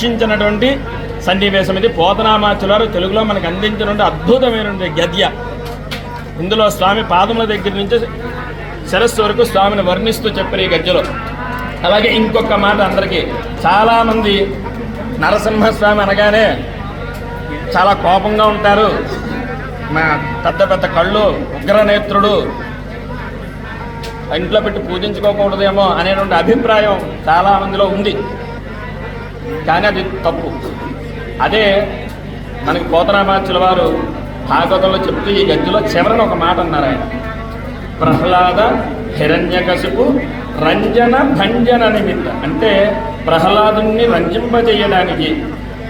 రక్షించినటువంటి సన్నివేశం ఇది. పోతనామాచులారు తెలుగులో మనకు అందించినటువంటి అద్భుతమైనటువంటి గద్య. ఇందులో స్వామి పాదముల దగ్గర నుంచి శిరస్సు వరకు స్వామిని వర్ణిస్తూ చెప్పారు ఈ గద్యలో. అలాగే ఇంకొక మాట అందరికీ. చాలామంది నరసింహస్వామి అనగానే చాలా కోపంగా ఉంటారు. మా పెద్ద పెద్ద కళ్ళు ఉగ్రనేత్రుడు ఇంట్లో పెట్టి పూజించుకోకూడదేమో అనేటువంటి అభిప్రాయం చాలా మందిలో ఉంది. కానీ అది తప్పు. అదే మనకి పోతరామాచుల వారు భాగవతంలో చెప్తూ ఈ గద్యలో చివరన ఒక మాట అన్నారు ఆయన. ప్రహ్లాద హిరణ్యకశిపు రంజన భంజన నిమిత్త. అంటే ప్రహ్లాదుని రంజింపజేయడానికి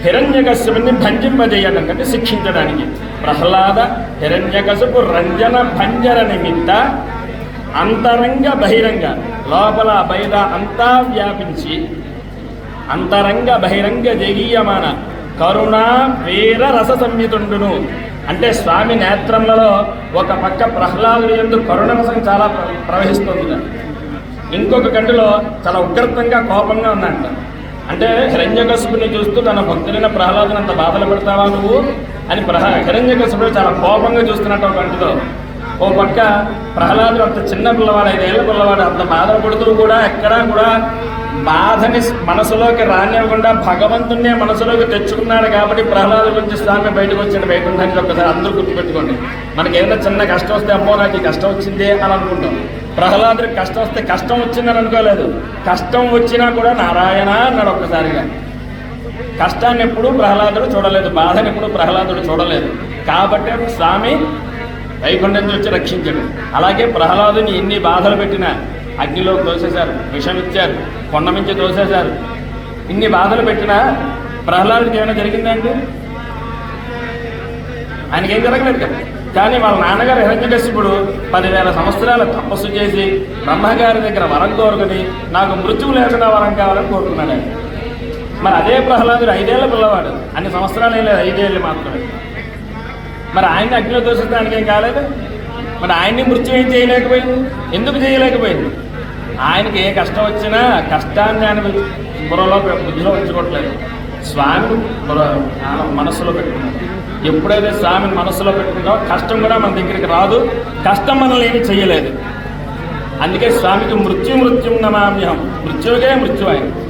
హిరణ్యకశ్యపుని భంజింపజేయడానికి అంటే శిక్షించడానికి. ప్రహ్లాద హిరణ్యకశిపు రంజన భంజన నిమిత్త అంతరంగ బహిరంగ లోపల బయట అంతా వ్యాపించి అంతరంగ బహిరంగ జగీయమాన కరుణ వీర రస సంయుతుండును అంటే స్వామి నేత్రములలో ఒక పక్క ప్రహ్లాదుడు ఎందు కరుణ రసం చాలా ప్రవహిస్తుంది ఇంకొక కంటిలో చాలా ఉగ్రతంగా కోపంగా ఉందంట. అంటే హిరణ్యకశిపుని చూస్తూ తన భక్తులైన ప్రహ్లాదుని అంత బాధలు పెడతావా నువ్వు? అని ప్రహ హిరణ్యకశిపుడు చాలా కోపంగా చూస్తున్నట్టు ఒక కంటిలో ఓ పక్క ప్రహ్లాదుడు అంత చిన్న పిల్లవాడు ఐదేళ్ళ పిల్లవాడు అంత బాధపడుతూ కూడా ఎక్కడా కూడా బాధని మనసులోకి రానివ్వకుండా భగవంతుడినే మనసులోకి తెచ్చుకున్నాడు కాబట్టి ప్రహ్లాదు గురించి స్వామి బయటకు బయట వైకుంఠానికి ఒకసారి అందరూ గుర్తుపెట్టుకోండి. మనకి ఏదైనా చిన్న కష్టం వస్తే అమ్మో నాకు ఈ కష్టం వచ్చిందే అని అనుకుంటాం. ప్రహ్లాదుడికి కష్టం వస్తే కష్టం వచ్చిందని అనుకోలేదు. కష్టం వచ్చినా కూడా నారాయణ అన్నాడు ఒక్కసారిగా. కష్టాన్ని ఎప్పుడు ప్రహ్లాదుడు చూడలేదు. బాధని ఎప్పుడు ప్రహ్లాదుడు చూడలేదు. కాబట్టి స్వామి వైకుంఠం నుంచి వచ్చి రక్షించాడు. అలాగే ప్రహ్లాదుని ఎన్ని బాధలు పెట్టినా అగ్నిలో తోసేశారు విషం ఇచ్చారు కొండ నుంచి తోసేశారు. ఇన్ని బాధలు పెట్టినా ప్రహ్లాదుడికి ఏమైనా జరిగిందండి ఆయనకి ఏం జరగలేదు కదా. కానీ వాళ్ళ నాన్నగారు హిరణ్యకశిపుడు పదివేల సంవత్సరాల తపస్సు చేసి బ్రహ్మగారి దగ్గర వరం కోరుకుని నాకు మృత్యువు లేకుండా వరం కావాలని కోరుకున్నాడు మరి అదే ప్రహ్లాదుడు ఐదేళ్ళ పిల్లవాడు. అన్ని సంవత్సరాలు లేదు ఐదేళ్ళు మాత్రమే. మరి ఆయన్ని అగ్నిలో దోషించడానికి ఏం కాలేదు. మరి ఆయన్ని మృత్యు చేయలేకపోయింది? ఎందుకు చేయలేకపోయింది? ఆయనకి ఏ కష్టం వచ్చినా కష్టాన్ని ఆయన బుర్రలో బుద్ధిలో ఉంచుకోవట్లేదు. స్వామిని ఆయన మనస్సులో పెట్టుకున్నాడు. ఎప్పుడైతే స్వామిని మనస్సులో పెట్టుకుంటామో కష్టం కూడా మన దగ్గరికి రాదు. కష్టం మనల్ని ఏమి చేయలేదు. అందుకే స్వామికి మృత్యు మృత్యుం నమామ్యహం. మృత్యువుకే మృత్యు ఆయన.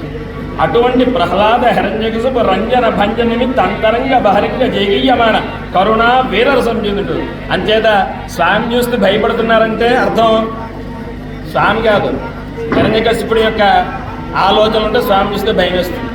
అటువంటి ప్రహ్లాద హిరణ్యకశిపు రంజన భంజ నిమిత్త అంతరంగ బహిరంగ జగీయమాన కరుణ వీరరసం చెందుడు అంచేత స్వామి చూస్తూ భయపడుతున్నారంటే అర్థం? స్వామి కాదు. హిరణ్యకశిపుడి యొక్క ఆలోచన ఉంటే స్వామి చూస్తే భయం వేస్తుంది